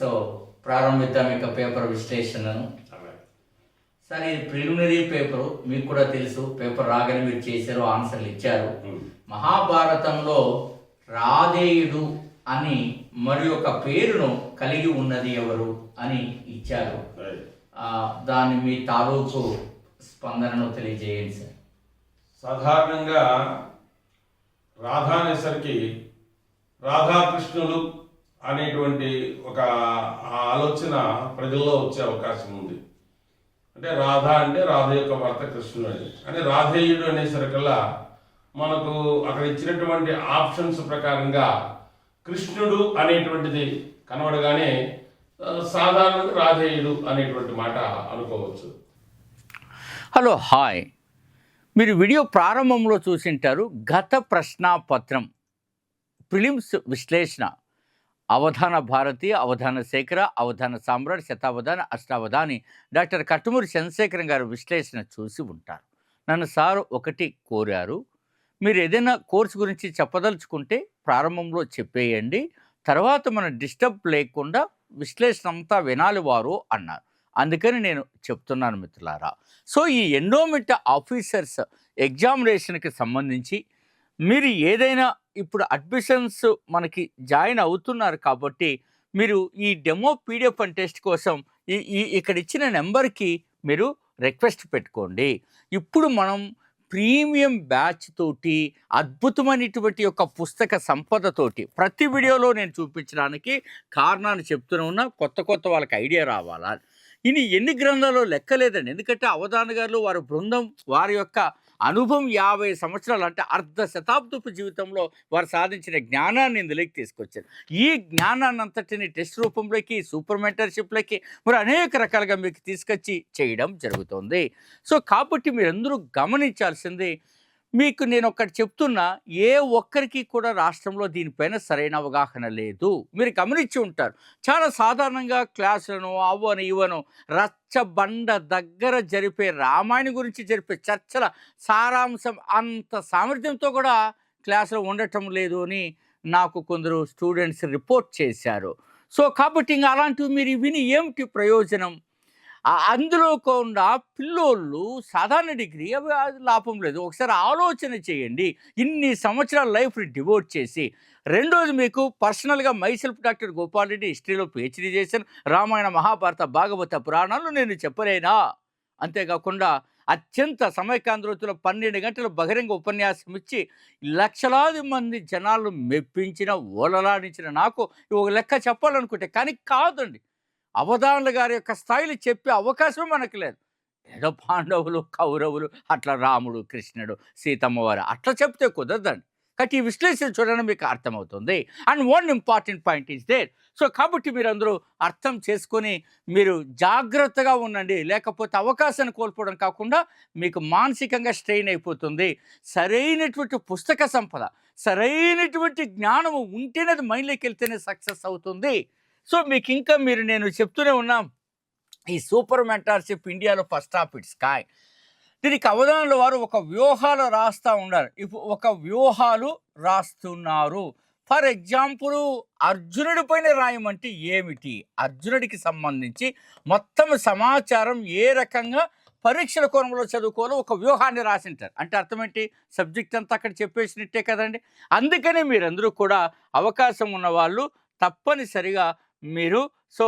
So ప్రారంభిద్దాం ఇక paper విశ్లేషణను. సరే ఇది ప్రిలిమినరీ పేపరు మీకు కూడా తెలుసు పేపర్ రాగానే మీరు చేశారు ఆన్సర్లు ఇచ్చారు. మహాభారతంలో రాధేయుడు అని మరి ఒక పేరును కలిగి ఉన్నది ఎవరు అని ఇచ్చారు. ఆ, దాన్ని మీ తాలూకు స్పందనను తెలియజేయండి సార్. సాధారణంగా రాధా అనేసరికి రాధాకృష్ణులు అనేటువంటి ఒక ఆలోచన ప్రజల్లో వచ్చే అవకాశం ఉంది. అంటే రాధ అంటే రాధ యొక్క భర్త కృష్ణుడు అని. అంటే రాధేయుడు అనేసరికల్లా మనకు అక్కడ ఇచ్చినటువంటి ఆప్షన్స్ ప్రకారంగా కృష్ణుడు అనేటువంటిది కనబడగానే సాధారణంగా రాధేయుడు అనేటువంటి మాట అనుకోవచ్చు. Hello hi. మీరు వీడియో ప్రారంభంలో చూసింటారు గత ప్రశ్నాపత్రం ప్రిలిమ్స్ విశ్లేషణ. అవధాన భారతి అవధాన శేఖర అవధాన సామ్రాట్ శతావధాన అష్టావధాని. డాక్టర్ కట్టుమూరి చంద్రశేఖరం గారు విశ్లేషణ చూసి ఉంటారు. నన్ను సార్ ఒకటి కోరారు. మీరు ఏదైనా కోర్సు గురించి చెప్పదలుచుకుంటే ప్రారంభంలో చెప్పేయండి. తర్వాత మనం డిస్టర్బ్ లేకుండా విశ్లేషణ అంతా వినాలి వారు అన్నారు. అందుకని నేను చెప్తున్నాను మిత్రులారా. సో ఈ ఎండోమెంట్ ఆఫీసర్స్ ఎగ్జామినేషన్కి సంబంధించి మీరు ఏదైనా ఇప్పుడు అడ్మిషన్స్ మనకి జాయిన్ అవుతున్నారు కాబట్టి మీరు ఈ డెమో పీడిఎఫ్ అండ్ టెస్ట్ కోసం ఈ ఈ ఇక్కడ ఇచ్చిన నెంబర్కి మీరు రిక్వెస్ట్ పెట్టుకోండి. ఇప్పుడు మనం ప్రీమియం బ్యాచ్ తోటి అద్భుతమైనటువంటి యొక్క పుస్తక సంపదతోటి ప్రతి వీడియోలో నేను చూపించడానికి కారణాన్ని చెప్తూనే ఉన్నా కొత్త కొత్త వాళ్ళకి ఐడియా రావాలా? ఇని ఎన్ని గ్రంథాలు లెక్కలేదండి. ఎందుకంటే అవధాన గారు వారి బృందం వారి యొక్క అనుభవం యాభై సంవత్సరాలు అంటే అర్ధ శతాబ్దపు జీవితంలో వారు సాధించిన జ్ఞానాన్ని ఇందులోకి తీసుకొచ్చారు. ఈ జ్ఞానాన్ని అంతటిని టెస్ట్ రూపంలోకి సూపర్ మెంటర్షిప్లకి మరి అనేక రకాలుగా మీకు తీసుకొచ్చి చేయడం జరుగుతుంది. సో కాబట్టి మీరందరూ గమనించాల్సింది మీకు నేను ఒకటి చెప్తున్నా ఏ ఒక్కరికి కూడా రాష్ట్రంలో దీనిపైన సరైన అవగాహన లేదు. మీరు గమనించి ఉంటారు. చాలా సాధారణంగా క్లాసులను అవ్వను ఇవ్వను రచ్చబండ దగ్గర జరిపే రామాయణ గురించి జరిపే చర్చల సారాంశం అంత సామర్థ్యంతో కూడా క్లాసులో ఉండటం లేదు అని నాకు కొందరు స్టూడెంట్స్ రిపోర్ట్ చేశారు. సో కాబట్టి ఇంకా అలాంటివి మీరు విని ఏమిటి ప్రయోజనం? అందులో కూడా పిల్లోళ్ళు సాధారణ డిగ్రీ అవి లాభం లేదు. ఒకసారి ఆలోచన చేయండి. ఇన్ని సంవత్సరాల లైఫ్ డివోట్ చేసి రెండోది మీకు పర్సనల్గా మైసెల్ఫ్ డాక్టర్ గోపాల్ రెడ్డి హిస్టరీలో పిహెచ్డీ చేశాను రామాయణ మహాభారత భాగవత పురాణాలు నేను చెప్పలేనా? అంతేకాకుండా అత్యంత సమయకాంధ్రతలో పన్నెండు గంటల బహిరంగ ఉపన్యాసం ఇచ్చి లక్షలాది మంది జనాలు మెప్పించిన ఓలలాడించిన నాకు ఒక లెక్క చెప్పాలనుకుంటే కానీ కాదండి. అవధానుల గారి యొక్క స్థాయిలో చెప్పే అవకాశం మనకు లేదు. ఏదో పాండవులు కౌరవులు అట్లా రాముడు కృష్ణుడు సీతమ్మ వారు అట్లా చెప్తే కుదరదండి. కాబట్టి ఈ విశ్లేషణ చూడడం మీకు అర్థమవుతుంది. And one important point is there so కాబట్టి మీరు అందరూ అర్థం చేసుకొని మీరు జాగ్రత్తగా ఉండండి. లేకపోతే అవకాశాన్ని కోల్పోవడం కాకుండా మీకు మానసికంగా స్ట్రెయిన్ అయిపోతుంది. సరైనటువంటి పుస్తక సంపద సరైనటువంటి జ్ఞానము ఉంటేనే అది మైండ్లోకి వెళ్తేనే సక్సెస్ అవుతుంది. సో మీకు ఇంకా మీరు నేను చెప్తూనే ఉన్నా ఈ సూపర్ మెంటార్షిప్ ఇండియాలో ఫస్ట్ ఆఫ్ ఇట్స్ కాయ్ దీనికి అవధానంలో వారు ఒక వ్యూహాలు రాస్తూ ఉన్నారు. ఇప్పుడు ఒక వ్యూహాలు రాస్తున్నారు. ఫర్ ఎగ్జాంపుల్ అర్జునుడి పైన రాయమంటే ఏమిటి? అర్జునుడికి సంబంధించి మొత్తం సమాచారం ఏ రకంగా పరీక్షల కోణంలో చదువుకోవాలో ఒక వ్యూహాన్ని రాసింటారు. అంటే అర్థం ఏంటి సబ్జెక్ట్ అంతా అక్కడ చెప్పేసినట్టే కదండి. అందుకనే మీరందరూ కూడా అవకాశం ఉన్న వాళ్ళు తప్పనిసరిగా మీరు. సో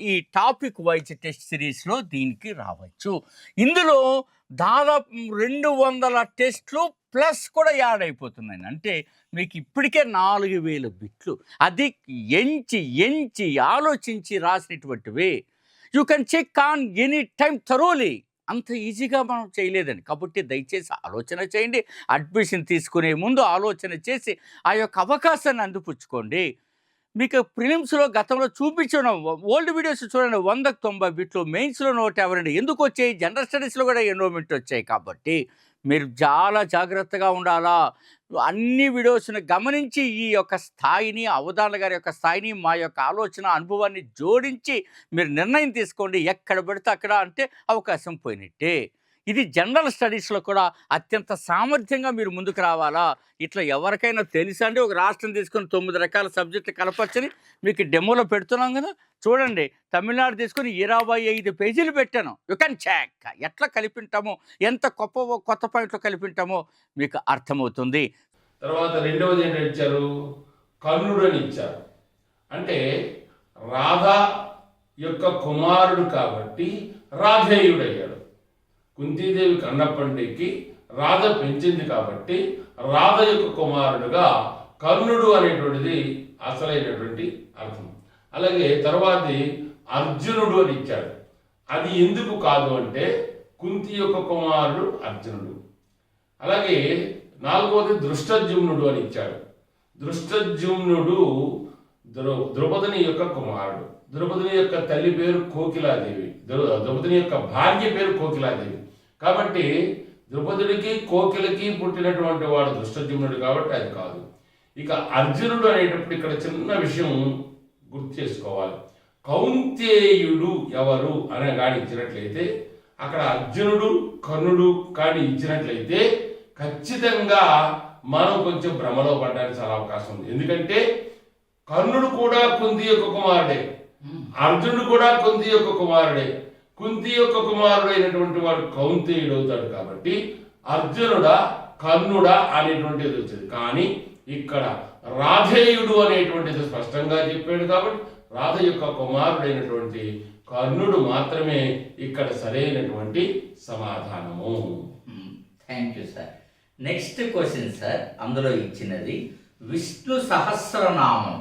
ఈ టాపిక్ వైజ్ టెస్ట్ సిరీస్లో దీనికి రావచ్చు. ఇందులో దాదాపు రెండు వందల టెస్ట్లు ప్లస్ కూడా యాడ్ అయిపోతున్నాయి. అంటే మీకు ఇప్పటికే నాలుగు వేల బిట్లు. అది ఎంచి ఎంచి ఆలోచించి రాసినటువంటివి. You can check on any time thoroughly. అంత ఈజీగా మనం చేయలేదండి. కాబట్టి దయచేసి ఆలోచన చేయండి. అడ్మిషన్ తీసుకునే ముందు ఆలోచన చేసి ఆ యొక్క అవకాశాన్ని అందిపుచ్చుకోండి. మీకు ప్రిలిమ్స్లో గతంలో చూపించడం ఓల్డ్ వీడియోస్ చూడండి. వందకు తొంభై బిట్లు మెయిన్స్లో నూట యాభై రెండు. ఎందుకు వచ్చాయి? జనరల్ స్టడీస్లో కూడా ఎన్రోల్మెంట్ వచ్చాయి కాబట్టి. మీరు చాలా జాగ్రత్తగా ఉండాలా? అన్ని వీడియోస్ని గమనించి ఈ యొక్క స్థాయిని అవధాన గారి యొక్క స్థాయిని మా యొక్క ఆలోచన అనుభవాన్ని జోడించి మీరు నిర్ణయం తీసుకోండి. ఎక్కడ పడితే అక్కడ అంటే అవకాశం పోయినట్టే. ఇది జనరల్ స్టడీస్లో కూడా అత్యంత సామర్థ్యంగా మీరు ముందుకు రావాలా? ఇట్లా ఎవరికైనా తెలుసా ఒక రాష్ట్రం తీసుకొని తొమ్మిది రకాల సబ్జెక్టులు కలపచ్చని మీకు డెమోలో పెడుతున్నాం కదా? చూడండి తమిళనాడు తీసుకొని ఇరవై ఐదు పేజీలు పెట్టాను. యు కెన్ చెక్ ఎట్లా కలిపింటామో ఎంత గొప్ప కొత్త పాయింట్లు కలిపింటామో మీకు అర్థమవుతుంది. తర్వాత రెండవది ఏంటంటే ఇచ్చారు? కర్ణుడు అని ఇచ్చారు. అంటే రాధ యొక్క కుమారుడు కాబట్టి రాధేయుడయ్యాడు. కుంతీదేవి కన్నప్పటికి రాధ పెంచింది కాబట్టి రాధ యొక్క కుమారుడుగా కర్ణుడు అనేటువంటిది అసలైనటువంటి అర్థం. అలాగే తర్వాతి అర్జునుడు అని ఇచ్చాడు. అది ఎందుకు కాదు అంటే కుంతి యొక్క కుమారుడు అర్జునుడు. అలాగే నాలుగవది దృష్టజుమ్నుడు అని ఇచ్చాడు. దృష్టజుమ్నుడు ద్రౌ ద్రౌపదిని యొక్క కుమారుడు. ద్రౌపదిని యొక్క తల్లి పేరు కోకిలాదేవి. ద్రౌపదిని యొక్క భార్య పేరు కోకిలాదేవి. కాబట్టి ద్రౌపదుడికి కోకిలకి పుట్టినటువంటి వాడు దృష్టజుమ్నుడు కాబట్టి అది కాదు. ఇక అర్జునుడు అనేటప్పుడు ఇక్కడ చిన్న విషయం గుర్తు చేసుకోవాలి. కౌంతేయుడు ఎవరు అనే గాడి ఇచ్చినట్లయితే అక్కడ అర్జునుడు కర్ణుడు కాని ఇచ్చినట్లయితే ఖచ్చితంగా మనం కొంచెం భ్రమలో పడడానికి చాలా అవకాశం ఉంది. ఎందుకంటే కర్ణుడు కూడా కుంతి యొక్క కుమారుడే. అర్జునుడు కూడా కుంతి యొక్క కుమారుడే. కుంతి యొక్క కుమారుడు అయినటువంటి వాడు కౌంతేయుడు అవుతాడు కాబట్టి అర్జునుడా కర్ణుడా అనేటువంటిది వచ్చింది. కానీ ఇక్కడ రాధేయుడు అనేటువంటిది స్పష్టంగా చెప్పాడు కాబట్టి రాధ యొక్క కుమారుడైనటువంటి కర్ణుడు మాత్రమే ఇక్కడ సరైనటువంటి సమాధానము. Thank you sir next question sir అందులో ఇచ్చినది విష్ణు సహస్రనామం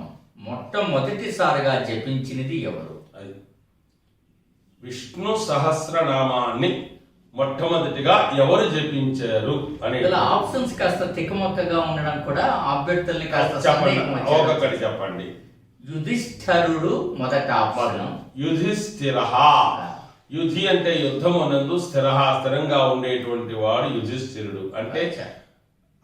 మొట్టమొదటిసారిగా జపించినది ఎవరు? విష్ణు సహస్రనామాన్ని మొట్టమొదటిగా ఎవరు జపించారు అనే ఆప్షన్స్ కాస్త తికమక్కగా ఉండడం కూడా అభ్యర్థుల్ని కాస్త చెప్పండి. ఒక్కొక్కటి చెప్పండి. యుధిష్ఠరుడు మొదటి ఆప్షన్ యుధిష్ఠిర యుధి అంటే యుద్ధం అనందు స్థిర స్థిరంగా ఉండేటువంటి వాడు యుధిష్ఠిరుడు. అంటే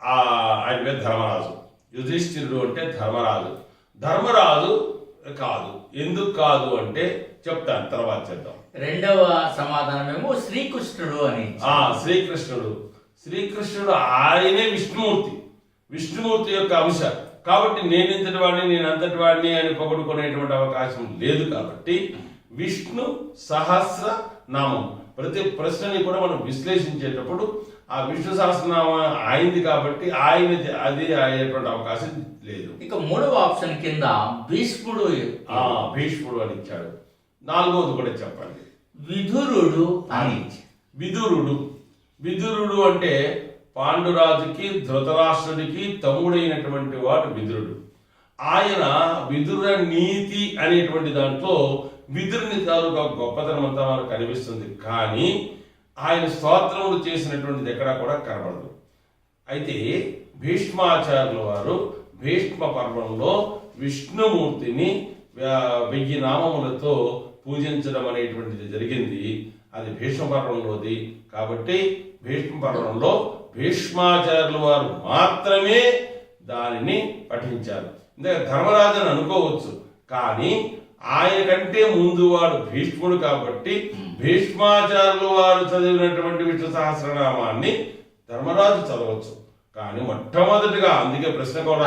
ఆయన పేరు ధర్మరాజు. యుధిష్ఠిరుడు అంటే ధర్మరాజు. ధర్మరాజు కాదు. ఎందుకు కాదు అంటే చెప్తాను తర్వాత చెప్తాం. రెండవ సమాధానమేమో శ్రీకృష్ణుడు అని. ఆ శ్రీకృష్ణుడు. శ్రీకృష్ణుడు ఆయనే విష్ణుమూర్తి. విష్ణుమూర్తి యొక్క అంశ. కాబట్టి నేను ఇంతటి వాడిని నేను అంతటి వాడిని అని పొగడుకునేటువంటి అవకాశం లేదు కాబట్టి విష్ణు సహస్ర నామం. ప్రతి ప్రశ్నని కూడా మనం విశ్లేషించేటప్పుడు ఆ విష్ణు సహస్రనామం ఆయనది కాబట్టి ఆయన అది అయ్యేటువంటి అవకాశం లేదు. ఇక మూడవ ఆప్షన్ కింద భీష్ముడు ఆ భీష్ముడు అని ఇచ్చాడు. నాలుగవది కూడా చెప్పండి. విధురుడు. విదురుడు. విదురుడు అంటే పాండురాజుకి ధృతరాష్ట్రుడికి తమ్ముడైనటువంటి వాడు విదురుడు. ఆయన విదుర నీతి అనేటువంటి దాంట్లో విదురుని తాలూకా గొప్పతనం అంతా మనకు కనిపిస్తుంది. కానీ ఆయన స్తోత్రములు చేసినటువంటిది ఎక్కడా కూడా కనబడదు. అయితే భీష్మాచార్యుల వారు భీష్మ పర్వంలో విష్ణుమూర్తిని వెయ్యి నామములతో పూజించడం అనేటువంటిది జరిగింది. అది భీష్మ పర్వంలోది. కాబట్టి భీష్మ పర్వంలో భీష్మాచార్యుల వారు మాత్రమే దానిని పఠించారు. ఇంకా ధర్మరాజుని అనుకోవచ్చు. కానీ ఆయన కంటే ముందు వాడు భీష్ముడు కాబట్టి భీష్మాచార్యులు వారు చదివినటువంటి విష్ణు సహస్రనామాన్ని ధర్మరాజు చదవచ్చు. కానీ మొట్టమొదటిగా అందుకే ప్రశ్న కూడా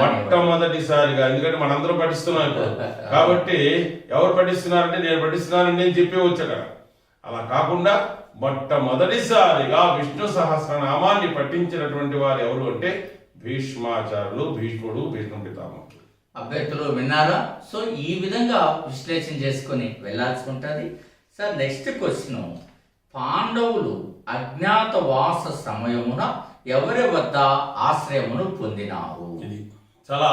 మొట్టమొదటిసారిగా ఎందుకంటే మనందరం పఠిస్తున్నాం ఇప్పుడు. కాబట్టి ఎవరు పఠిస్తున్నారంటే నేను పఠిస్తున్నానని నేను చెప్పి వచ్చాక అలా కాకుండా మొట్టమొదటిసారిగా విష్ణు సహస్రనామాన్ని పఠించినటువంటి వారు ఎవరు అంటే భీష్మాచార్యులు భీష్ముడు భీష్మ పితామహుడు. అభ్యర్థులు విన్నారా? సో ఈ విధంగా విశ్లేషణ చేసుకొని వెళ్ళాల్సి ఉంటుంది. Sir next question. పాండవులు అజ్ఞాతవాస సమయమున ఎవరి వద్ద ఆశ్రయమును పొందినారు ఇది చాలా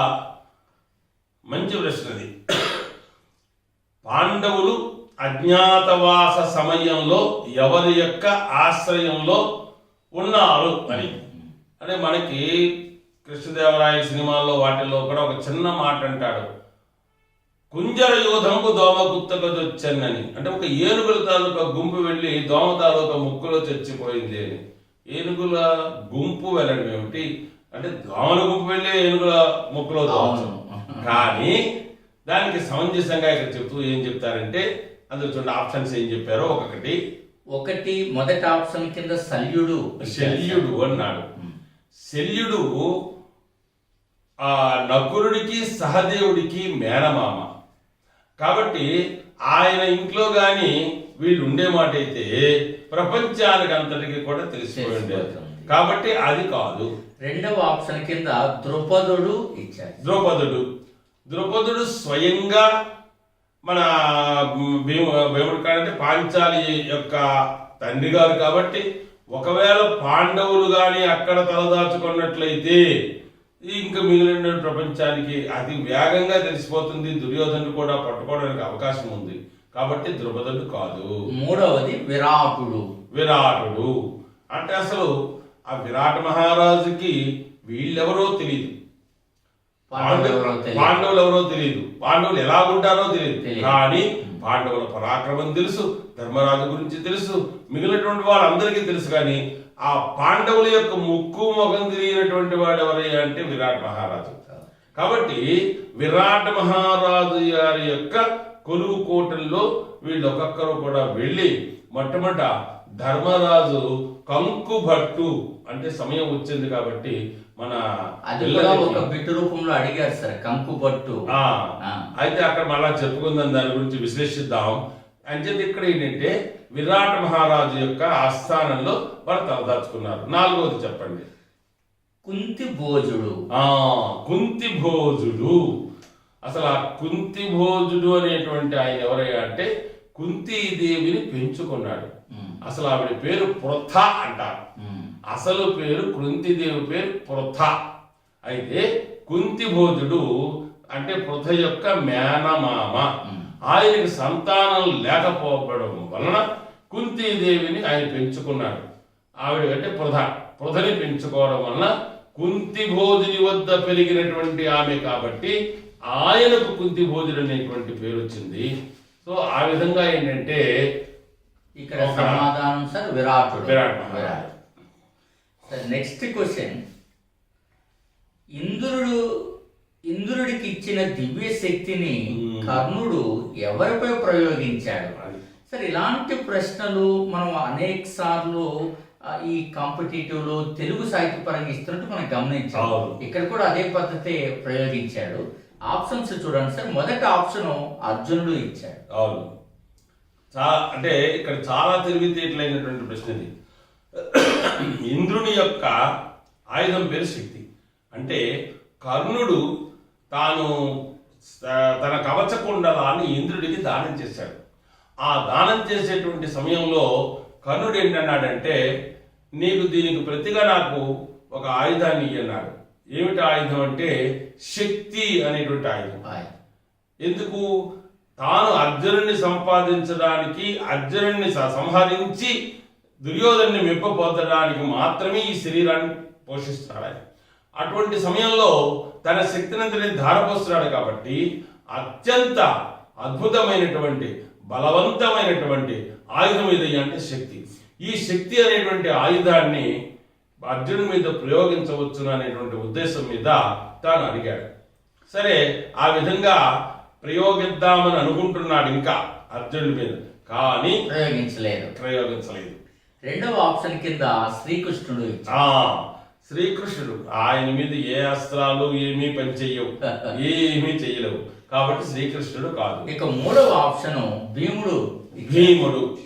మంచి ప్రశ్న ఇది. పాండవులు అజ్ఞాతవాస సమయంలో ఎవరి యొక్క ఆశ్రయంలో ఉన్నారు అని. అంటే మనకి కృష్ణదేవరాయ సినిమాల్లో వాటిల్లో కూడా ఒక చిన్న మాట అంటాడు కుంజర యోధంకు దోమ గుత్తకొచ్చన్నని అంటే ఒక ఏనుగుల తాలూకా గుంపు వెళ్ళి దోమ తాలూకా ముక్కులో చచ్చిపోయింది అని. ఏనుగుల గుంపు వెళ్ళడం ఏమిటి? అంటే దోమల గుంపు వెళ్ళి ఏనుగుల ముక్కులో అవును. కానీ దానికి సమంజసంగా ఇక్కడ చెప్తూ ఏం చెప్తారంటే అందులో చూడండి ఆప్షన్స్ ఏం చెప్పారో ఒకటి. ఒకటి మొదటి ఆప్షన్ కింద శల్యుడు శల్యుడు అన్నాడు. శల్యుడు ఆ నకులుడికి సహదేవుడికి మేనమామ. కాబట్టి ఆయన ఇంట్లో గాని వీళ్ళు ఉండే మాట అయితే ప్రపంచానికి అంతటికి కూడా తెలిసిపోయి ఉండేది తెలిసిపోతుంది. కాబట్టి అది కాదు. రెండవ ఆప్షన్ కింద ద్రుపదుడు ఇచ్చారు. ద్రౌపదుడు. ద్రౌపదుడు స్వయంగా మన భీము భీముడు కాడంటే పాంచాలి యొక్క తండ్రి గారు కాబట్టి ఒకవేళ పాండవులు గాని అక్కడ తలదాచుకున్నట్లయితే ఇంకా మిగిలిన ప్రపంచానికి అతి వేగంగా తెలిసిపోతుంది. దుర్యోధనుడు కూడా పట్టుకోవడానికి అవకాశం ఉంది. కాబట్టి ద్రుపదుడు కాదు. మూడవది విరాటుడు. విరాటుడు. అంటే అసలు ఆ విరాట్ మహారాజుకి వీళ్ళెవరో తెలియదు పాండవులు ఎవరో తెలియదు. పాండవులు ఎలా ఉంటారో తెలియదు. కానీ పాండవుల పరాక్రమం తెలుసు. ధర్మరాజు గురించి తెలుసు. మిగిలినటువంటి వాళ్ళందరికీ తెలుసు కానీ ఆ పాండవుల యొక్క ముక్కు ముఖం తెలియనటువంటి వాడు ఎవరయ్యా అంటే విరాట్ మహారాజు. కాబట్టి విరాట్ మహారాజు గారి యొక్క కొలువు కోటల్లో వీళ్ళు ఒక్కొక్కరు కూడా వెళ్ళి మొట్టమొదట ధర్మరాజు కంకు భట్టు అంటే సమయం వచ్చింది కాబట్టి మన అది ఒక బిట్టు రూపంలో అడిగారు సార్ కంకు ఆ. అయితే అక్కడ మళ్ళా చెప్పుకుందాం దాని గురించి విశ్లేషిద్దాం. అంచేది ఇక్కడ ఏంటంటే విరాట్ మహారాజు యొక్క ఆస్థానంలో వారు తలదాచుకున్నారు. నాలుగవది చెప్పండి. కుంతి భోజుడు. ఆ కుంతి భోజుడు. అసలు ఆ కుంతి భోజుడు అనేటువంటి ఆయన ఎవరయ్యా అంటే కుంతీదేవిని పెంచుకున్నాడు. అసలు ఆవిడ పేరు పృథ అంటారు. అసలు పేరు కుంతిదేవి పేరు పృథ అయితే కుంతి భోజుడు అంటే పృథ యొక్క మేనమామ. ఆయనకి సంతానం లేకపోవడం వలన కుంతీదేవిని ఆయన పెంచుకున్నాడు. ఆవిడ అంటే పృథ పృథని పెంచుకోవడం వలన కుంతి భోజుని వద్ద పెరిగినటువంటి ఆమె కాబట్టి ఆయనకు కుంతి భోజుడు అనేటువంటి పేరు వచ్చింది. సో ఆ విధంగా ఏంటంటే ఇక్కడ సమాధానం sir Virat. Sir next question ఇంద్రుడు ఇంద్రుడికి ఇచ్చిన దివ్య శక్తిని. కర్ణుడు ఎవరిపై ప్రయోగించాడు. సార్ ఇలాంటి ప్రశ్నలు మనం అనేక సార్లు ఈ కాంపిటేటివ్లో తెలుగు సాహిత్య పరంగా ఇస్తున్నట్టు మనం గమనించాం. ఇక్కడ కూడా అదే పద్ధతి ప్రయోగించాడు. ఆప్షన్స్ చూడండి సార్. మొదటి ఆప్షన్ అర్జునుడు ఇచ్చాడు. అవును. చాలా అంటే ఇక్కడ చాలా తెలివితేటలైనటువంటి ప్రశ్న ఇది. ఇంద్రుని యొక్క ఆయుధం పేరు శక్తి. అంటే కర్ణుడు తాను తన కవచ కుండలాన్ని ఇంద్రుడికి దానం చేశాడు. ఆ దానం చేసేటువంటి సమయంలో కర్ణుడు ఏంటన్నాడంటే నీకు దీనికి ప్రతిగా నాకు ఒక ఆయుధాన్ని ఇయ్యన్నాడు. ఏమిటి ఆయుధం అంటే శక్తి అనేటువంటి ఆయుధం. ఎందుకు? తాను అర్జునుడిని సంపాదించడానికి అర్జునుడిని సంహరించి దుర్యోధన్ని మెప్పపోతడానికి మాత్రమే ఈ శరీరాన్ని పోషిస్తున్నాడు ఆయన. అటువంటి సమయంలో తన శక్తినంతని ధారపోస్తున్నాడు కాబట్టి అత్యంత అద్భుతమైనటువంటి బలవంతమైనటువంటి ఆయుధం ఇది అంటే శక్తి. ఈ శక్తి అనేటువంటి ఆయుధాన్ని అర్జునుడి మీద ప్రయోగించవచ్చును అనేటువంటి ఉద్దేశం మీద తాను అడిగాడు. సరే ఆ విధంగా ప్రయోగిద్దామని అనుకుంటున్నాడు ఇంకా అర్జునుడి మీద. కానీ ప్రయోగించలేదు. ప్రయోగించలేదు. రెండవ ఆప్షన్ కింద శ్రీకృష్ణుడు శ్రీకృష్ణుడు ఆయన మీద ఏ అస్త్రాలు ఏమీ పనిచేయవు ఏమీ చెయ్యలేవు కాబట్టి శ్రీకృష్ణుడు కాదు. ఇక మూడవ ఆప్షన్ భీముడు. భీముడు.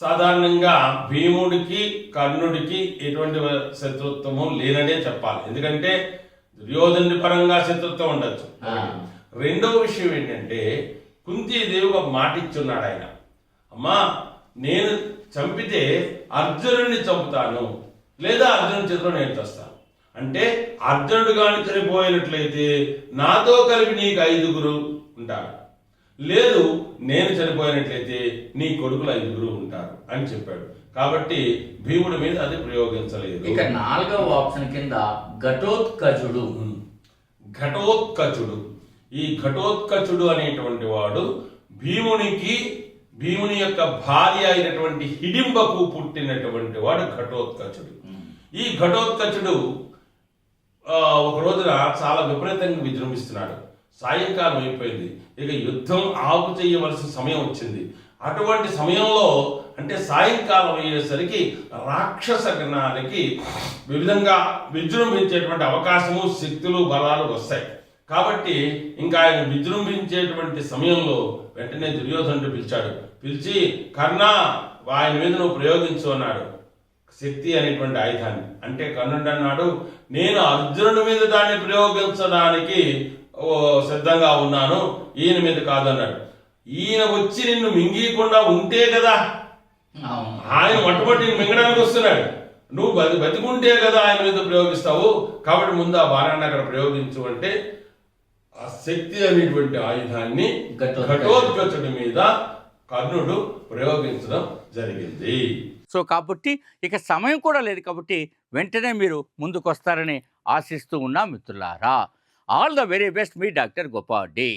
సాధారణంగా భీముడికి కర్ణుడికి ఎటువంటి శత్రుత్వము లేననే చెప్పాలి. ఎందుకంటే దుర్యోధనుడి పరంగా శత్రుత్వం ఉండొచ్చు. రెండవ విషయం ఏంటంటే కుంతీదేవి ఒక మాట ఇచ్చున్నాడు ఆయన. అమ్మా నేను చంపితే అర్జునుడిని చంపుతాను. లేదా అర్జునుడి చేతిలో నేను చస్తాను అంటే అర్జునుడు గాని చనిపోయినట్లయితే నాతో కలిపి నీకు ఐదుగురు ఉంటారు. లేదు నేను చనిపోయినట్లయితే నీ కొడుకులు ఐదుగురు ఉంటారు అని చెప్పాడు. కాబట్టి భీముడి మీద అది ప్రయోగించలేదు. ఇక నాలుగవ ఆప్షన్ కింద ఘటోత్కజుడు ఘటోత్కచుడు. ఈ ఘటోత్కచుడు అనేటువంటి వాడు భీమునికి భీముని యొక్క భార్య అయినటువంటి హిడింబకు పుట్టినటువంటి వాడు ఘటోత్కచుడు. ఈ ఘటోత్కచుడు ఒక రోజున చాలా విపరీతంగా విజృంభిస్తున్నాడు. సాయంకాలం అయిపోయింది. ఇక యుద్ధం ఆపు చేయవలసిన సమయం వచ్చింది. అటువంటి సమయంలో అంటే సాయంకాలం అయ్యేసరికి రాక్షస గణానికి వివిధంగా విజృంభించేటువంటి అవకాశము శక్తులు బలాలు వస్తాయి. కాబట్టి ఇంకా ఆయన విజృంభించేటువంటి సమయంలో వెంటనే దుర్యోధనుడు పిలిచాడు. పిలిచి కర్ణ ఆయన మీద నువ్వు ప్రయోగించు అన్నాడు. శక్తి అనేటువంటి ఆయుధాన్ని. అంటే కర్ణుడు అన్నాడు నేను అర్జునుడి మీద దాన్ని ప్రయోగించడానికి ఓ, సిద్ధంగా ఉన్నాను. ఈయన మీద కాదన్నాడు. ఈయన వచ్చి నిన్ను మింగీయకుండా ఉంటే కదా. ఆయన మొట్టమొదటి మింగడానికి వస్తున్నాడు. నువ్వు బతి బతికుంటే కదా ఆయన మీద ప్రయోగిస్తావు. కాబట్టి ముందు ఆ బాణాన్ని అక్కడ ప్రయోగించు అంటే ఆ శక్తి అనేటువంటి ఆయుధాన్ని. ఘటోత్కచుడి మీద కర్ణుడు ప్రయోగించడం జరిగింది. సో కాబట్టి ఇక సమయం కూడా లేదు కాబట్టి వెంటనే మీరు ముందుకు వస్తారని ఆశిస్తూ ఉన్నా మిత్రులారా. ఆల్ ద వెరీ బెస్ట్ మీ డాక్టర్ గోపాడి డే.